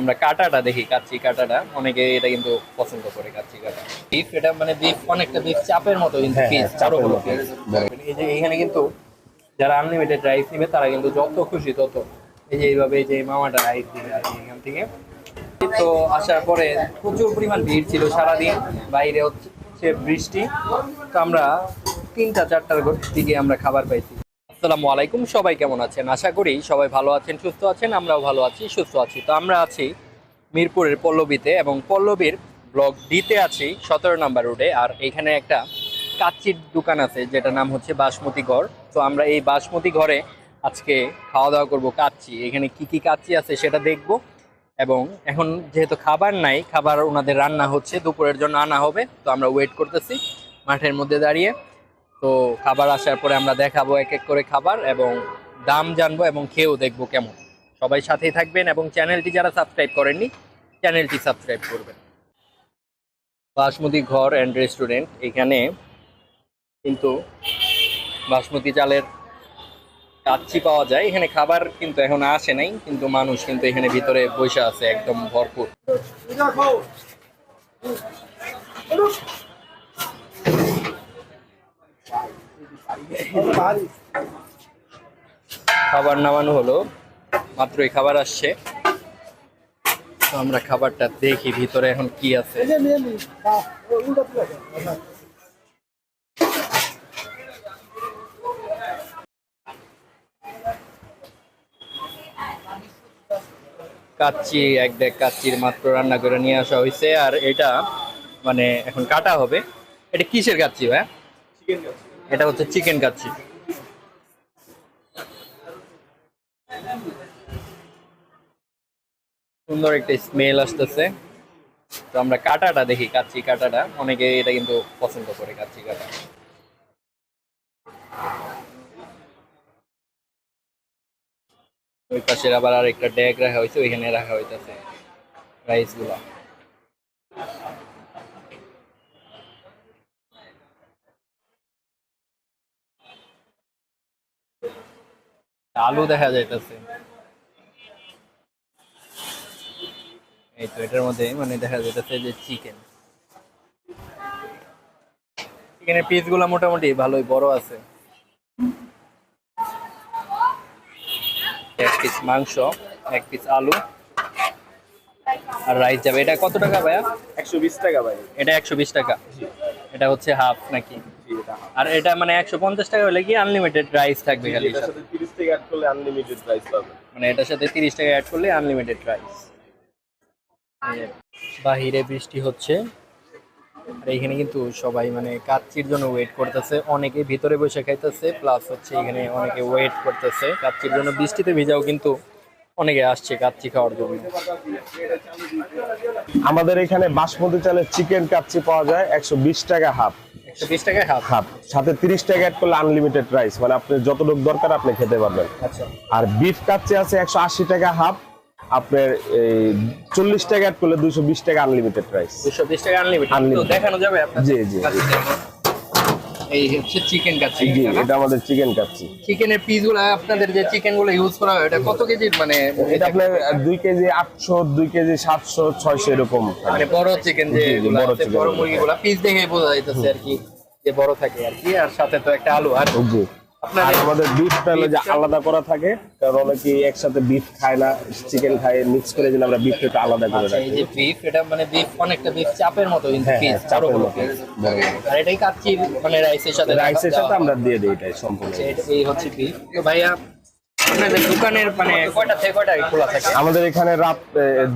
আমরা কাটাটা দেখি কাচ্চি কাটাটা। অনেকে এটা কিন্তু পছন্দ করে কাচ্চি কাটা। বিফ এটা মানে বিফ অনেকটা বিফ চাপের মতো কিন্তু হ্যাঁ, পিস হ্যাঁ, চারো চাপের বড় মতো। এই যে এখানে কিন্তু যারা আনলিমিটেড রাইস নিবে তারা কিন্তু যত খুশি তত। এই যে এইভাবে এই যে মামাটা রাইস দিবে আর এখান থেকে। তো আসার পরে প্রচুর পরিমাণ ভিড় ছিল সারাদিন বাইরে হচ্ছে বৃষ্টি। তো আমরা তিনটা চারটার দিকে আমরা খাবার পাইছি। আসসালামু আলাইকুম, সবাই কেমন আছেন? আশা করি সবাই ভালো আছেন, সুস্থ আছেন, আমরাও ভালো আছি, সুস্থ আছি। তো আমরা আছি মিরপুরের পল্লবীতে এবং পল্লবীর ব্লক ডিতে আছি, সতেরো নাম্বার রোডে। আর এখানে একটা কাচ্চির দোকান আছে, যেটার নাম হচ্ছে বাসমতি ঘর। তো আমরা এই বাসমতি ঘরে আজকে খাওয়া দাওয়া করব কাচ্চি। এখানে কি কি কাচ্চি আছে সেটা দেখব। এবং এখন যেহেতু খাবার নাই, খাবার ওনাদের রান্না হচ্ছে, দুপুরের জন্য আনা হবে। তো আমরা ওয়েট করতেছি মাঠের মধ্যে দাঁড়িয়ে। তো খাবার আসার পরে আমরা দেখাবো এক এক করে খাবার এবং দাম জানব এবং খেয়েও দেখব কেমন। সবাই সাথেই থাকবেন এবং চ্যানেলটি যারা সাবস্ক্রাইব করেননি, চ্যানেলটি সাবস্ক্রাইব করবেন। বাসমতি ঘর অ্যান্ড রেস্টুরেন্ট এখানে কিন্তু বাসমতি চালের কাচ্চি পাওয়া যায়। এখানে খাবার কিন্তু এখন আসে নাই, কিন্তু মানুষ কিন্তু এখানে ভিতরে বসে আছে, একদম ভরপুর। খাবার নামানো হলো মাত্রই খাবার আসছে। আমরা খাবারটা দেখি ভিতরে এখন কি আছে। কাচ্চি, এক দেখ কাচ্চির মাত্র রান্না করে নিয়ে আসা হয়েছে। আর এটা মানে এখন কাটা হবে। এটা কিসের কাচ্চি ভাই? এটা হচ্ছে চিকেন কাচ্চি। সুন্দর একটা স্মেল আসতেছে। তো আমরা কাটাটা দেখি, কাচ্চি কাটাটা। অনেকে এটা কিন্তু পছন্দ করে, কাচ্চি কাটা। ওই পাশে আবার আর একটা ড্যাগ রাখা হয়েছে, ওইখানে রাখা হইতেছে রাইস আলু দেখা যাইতেছে। এই তো এটার মধ্যে মানে দেখা যাইতেছে যে চিকেন চিকেনের পিসগুলা মোটামুটি ভালোই বড় আছে। এক পিস মাংস এক পিস আলু। আর রাইস যাবে। এটা কত টাকা ভাইয়া? একশো বিশ টাকা ভাই। এটা একশো বিশ টাকা। এটা হচ্ছে হাফ নাকি? আর এটা মানে একশো পঞ্চাশ টাকা হলে কি আনলিমিটেড রাইস থাকবে খালি টাকা অ্যাড করলে আনলিমিটেড প্রাইস পাবে। মানে এটার সাথে তিরিশ টাকা অ্যাড করলে আনলিমিটেড রাইস বাহিরে বৃষ্টি হচ্ছে। আর এখানে কিন্তু সবাই মানে কাচ্চির জন্য ওয়েট করতেছে। অনেকে ভিতরে বসে খাইতেছে প্লাস হচ্ছে এখানে অনেকে ওয়েট করতেছে। কাচ্চির জন্য বৃষ্টিতে ভিজাও কিন্তু অনেকে আসছে কাচ্চি খাওয়ার জন্য। আমাদের এখানে বাসমতি চালের চিকেন কাচ্চি পাওয়া যায় একশো বিশ টাকা হাফ বিশ টাকায় হাফ। হাফ। সাথে তিরিশ টাকা অ্যাড করলে আনলিমিটেড প্রাইস মানে আপনি যতটুকু দরকার আপনি খেতে পারবেন। আচ্ছা। আর বিফ কাচ্চি আছে একশো আশি টাকা হাফ আপনার এই চল্লিশ টাকা অ্যাড করলে দুইশো বিশ টাকা আনলিমিটেড প্রাইস দুশো বিশ টাকা আনলিমিটেড দেখানো যাবে জি, জি। এই হচ্ছে চিকেন কাচ্চি। জি এটা আমাদের চিকেন কাচ্চি। চিকেনের পিসগুলো আপনাদের যে চিকেনগুলো ইউজ করা হয় এটা কত কেজি মানে এটা আপনার দুই কেজি আটশো দুই কেজি সাতশো ছয়শো এরকম মানে বড় চিকেন যে বড় আছে, chicken বড়গুলো। মুরগি গুলা পিস দেখে বোঝা যাইতেছে আর কি যে বড় থাকে আর কি আর সাথে তো একটা আলু আর আর আমাদের বিফটা হলো যে আলাদা করা থাকে। কারণ অনেকে একসাথে বিফ খায় না চিকেন খায় মিক্স করে আমরা বিফটা একটু আলাদা করে আচ্ছা, এই যে বিফ এটা মানে বিফ অনেকটা বিফ চাপের মতো কিন্তু হ্যাঁ, পিস হ্যাঁ, চাপের মতো। বড়। আর এটাই কাচ্চির মানে রাইসের সাথে রাইসের সাথে আমরা দিয়ে দিই এটাই সম্পূর্ণ। আচ্ছা, এই হচ্ছে বিফ তো ভাইয়া দোকানের মানে কয়টা থেকে কয়টা খোলা থাকে? আমাদের এখানে রাত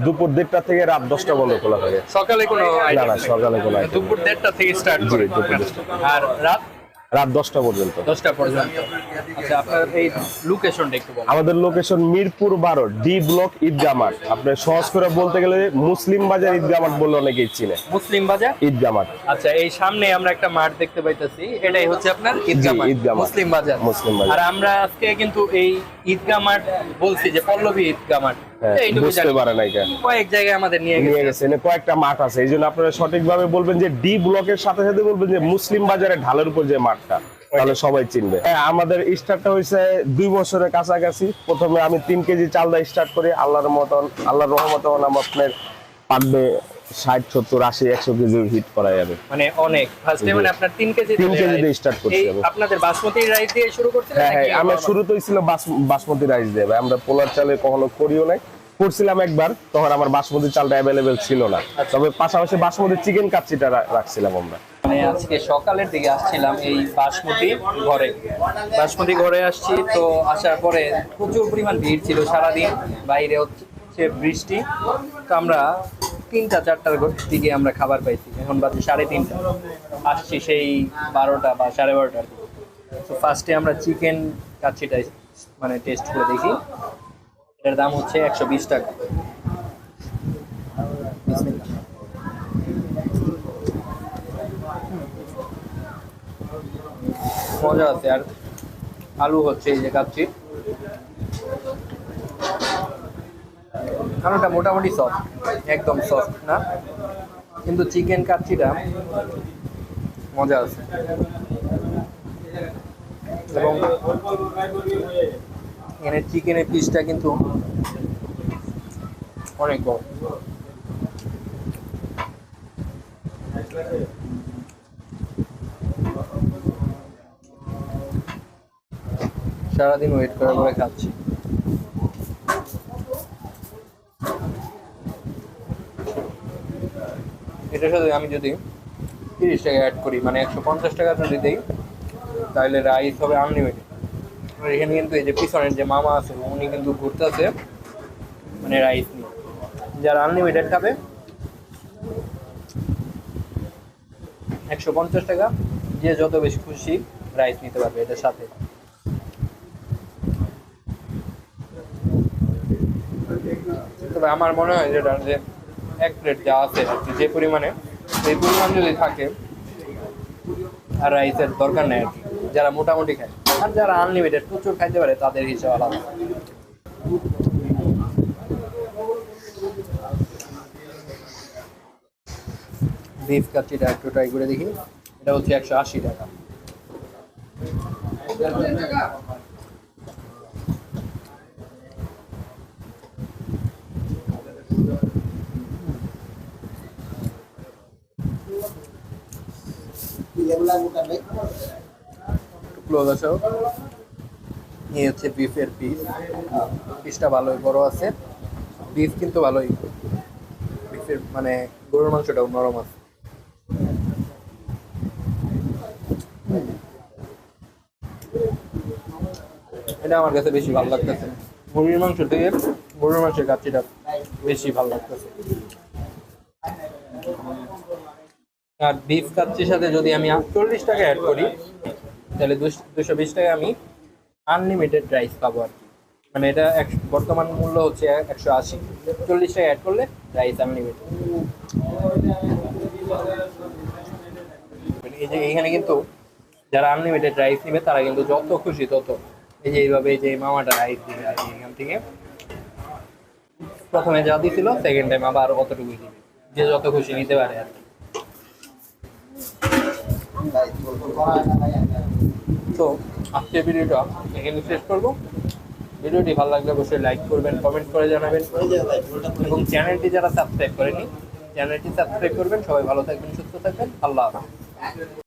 দুপুর দেড়টা থেকে রাত দশটা বন্ধ খোলা থাকে। সকালে কোনো না? সকালে কোনো item দুপুর দেড়টা থেকে স্টার্ট করে। দুপুর আর রাত? রাত দশটা পর্যন্ত। দশটা পর্যন্ত। আচ্ছা আমাদের লোকেশন মিরপুর বারো ডি ব্লক ঈদগা মাঠ। আপনি সহজ করে বলতে গেলে মুসলিম বাজার ঈদগা মাঠ বললে অনেকেই চিনে। মুসলিম বাজার? ঈদগা মাঠ। আচ্ছা এই সামনে আমরা একটা মাঠ দেখতে পাইতেছি। এটাই হচ্ছে আপনার মাঠ। মুসলিম বাজার। মুসলিম বাজার। আর আমরা আজকে কিন্তু এই ঈদগাহ মাঠ বলছি যে পল্লবী ঈদগাহ মাঠ। বুঝতে জানি। পারে নাই কয়েক জায়গায় আমাদের নিয়ে নিয়ে গেছে। কয়েকটা মাঠ আছে। এই জন্য আপনারা সঠিকভাবে বলবেন যে ডি ব্লকের সাথে সাথে বলবেন যে মুসলিম বাজারে ঢালের উপর যে মাঠটা তাহলে সবাই চিনবে। হ্যাঁ আমাদের স্টার্টটা হয়েছে দুই বছরের কাছাকাছি। প্রথমে আমি তিন কেজি চাল দা স্টার্ট করি আল্লাহর মতন আল্লাহর আমার আপনার পার ডে ষাট সত্তর আশি একশো কেজি হিট করা যাবে। মানে অনেক। ফার্স্টে মানে আপনার তিন কেজি তিন কেজি দিয়ে start করছি আপনাদের বাসমতি রাইস দিয়ে শুরু করছিলেন হ্যাঁ হ্যাঁ আমার? শুরুতেই ছিল বাসমতি রাইস দিয়ে। আমরা পোলার চালে কখনো করিও নাই। করছিলাম একবার তখন আমার বাসমতি চালটা অ্যাভেলেবেল ছিল না। তবে পাশাপাশি বাসমতি চিকেন কাচ্চিটা রাখছিলাম আমরা। মানে আজকে সকালের দিকে আসছিলাম এই বাসমতি ঘরে। বাসমতি ঘরে আসছি তো আসার পরে প্রচুর পরিমাণ ভিড় ছিল সারাদিন। বাইরে হচ্ছে বৃষ্টি। তো আমরা তিনটা, চারটার দিকে আমরা খাবার পাইছি। এখন বাজে সাড়ে তিনটা। আসছি সেই বারোটা বা সাড়ে বারোটার দিকে। তো ফার্স্টে আমরা চিকেন কাচ্ছিটা মানে টেস্ট করে দেখি। এটার দাম হচ্ছে একশো বিশ টাকা। মজা আছে। আর আলু হচ্ছে এই যে কাচ্ছি। আলুটা মোটামুটি সফট একদম সফট না? কিন্তু চিকেন কাচ্ছিটা মজা আছে। এবং এখানে চিকেনের পিসটা কিন্তু অনেক বড়। সারাদিন ওয়েট করার পরে খাচ্ছি। এটার সাথে আমি যদি তিরিশ টাকা অ্যাড করি মানে একশো পঞ্চাশ টাকা যদি দিই, তাহলে রাইস হবে আনলিমিটেড এখানে কিন্তু এই যে পিছনের যে মামা আছে, উনি কিন্তু ঘুরতে আছে মানে রাইস নিয়ে। যারা আনলিমিটেড খাবে, একশো পঞ্চাশ টাকা, যে যত বেশি খুশি রাইস নিতে পারবে এটার সাথে। তবে আমার মনে হয় যেটা, যে এক প্লেট যা আছে যে পরিমাণে, সেই পরিমাণ যদি থাকে, আর রাইসের দরকার নেই আর কি, যারা মোটামুটি খায়। আর যারা আনলিমিটেড প্রচুর খাইতে পারে, তাদের হিসাব আলাদা। বিফ কাচ্চিটা একটু ট্রাই করে দেখি, এটা হচ্ছে একশো আশি টাকা। ক্লোজ এই হচ্ছে বিফের পিস পিসটা ভালোই বড় আছে। বিফ কিন্তু ভালোই। বিফের মানে গরুর মাংসটাও নরম আছে। এটা আমার কাছে বেশি ভালো লাগতেছে। মুরগির মাংস থেকে গরুর মাংসের কাচ্চিটা বেশি ভালো লাগতেছে। আর বিফ কাচ্চির সাথে যদি আমি চল্লিশ টাকা অ্যাড করি, তাহলে দুশো বিশ টাকা আমি আনলিমিটেড রাইস পাবো আর মানে এটা এক, বর্তমান মূল্য হচ্ছে একশো আশি। চল্লিশ টাকা অ্যাড করলে রাইস আনলিমিটেড এই যে এখানে কিন্তু যারা আনলিমিটেড রাইস নেবে, তারা কিন্তু যত খুশি তত এই যে এইভাবে এই যে মামাটা রাইস দিবে আর এখান থেকে। প্রথমে যা দিছিল সেকেন্ড টাইম আবার অতটুকুই দিবে। যে যত খুশি নিতে পারে আর কি। তো আজকের ভিডিওটা এখানে শেষ করব। ভিডিওটি ভালো লাগলে অবশ্যই লাইক করবেন কমেন্ট করে জানাবেন। এবং চ্যানেলটি যারা সাবস্ক্রাইব করেনি চ্যানেলটি সাবস্ক্রাইব করবেন। সবাই ভালো থাকবেন, সুস্থ থাকবেন। আল্লাহ হাফেজ।